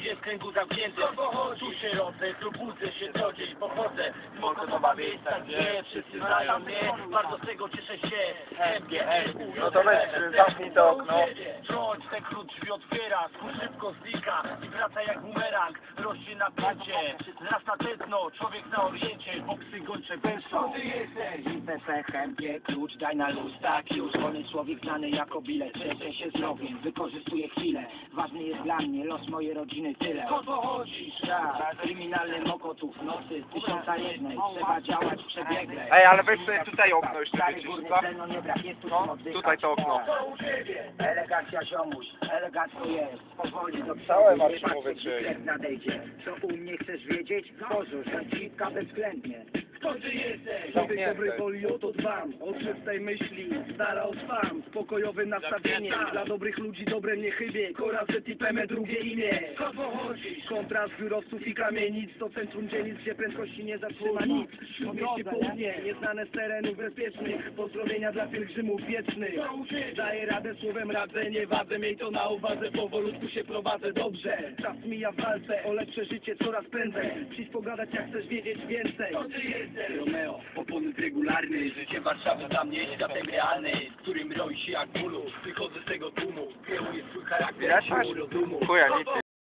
gdzie w kręgu zamknięty Tu się rodzę, tu budzę się co dzień pochodzę. Smoko nowa miejsca, gdzie wszyscy znają mnie. Bardzo z tego cieszę się. MGR No to weź, zamknij to okno. Trąć, ten klucz drzwi otwiera Skór szybko znika i wraca jak bumerang. Rośnie napięcie, wzrasta tętno Człowiek na oriencie, boksy gończe węższą IPP, chętnie, klucz, daj na luz, tak już Wolny człowiek znany jako bilet, trzęsę się z nowym. Wykorzystuję chwilę, ważny jest dla mnie los mojej rodziny, tyle O co chodzi? Tak, kryminalny mokotów, nocy, tysiąca jednej Trzeba działać przebiegle Ej, ale weź sobie tutaj okno jeszcze Stary górny co? nie brak, jest tu No, oddychać. tutaj to okno. Elegancja ziomuś, elegancko jest Powoli do Całe przodu, nie masz patrz, wyczyść. jak nadejdzie Co u mnie chcesz wiedzieć? Boże, że dziwka bezwzględnie Kto ty jesteś? Zamknięte. dobrej woli o to dbam, o czystej myśli, stara o spam, spokojowe nastawienie, dla dobrych ludzi dobre niechybie, korazet i peme drugie imię. Kogo chodzisz? Kontrast biurowców i kamienic, to centrum dzielnic, gdzie prędkości nie zatrzyma nic. Mieście południe, nieznane z terenów bezpiecznych, pozdrowienia dla pielgrzymów wiecznych. Daję radę słowem radzę, nie wadzę, miej to na uwadze, powolutku się prowadzę dobrze. Czas mija w walce, o lepsze życie coraz prędzej, przyjdź pogadać jak chcesz wiedzieć więcej. Kto ty jesteś? Romeo, oponent regularny Życie Warszawy dla mnie światem realny W którym roi się jak bólu Wychodzę z tego tłumu Kieruję swój charakter Ja siłą rozumu. Chuja, nic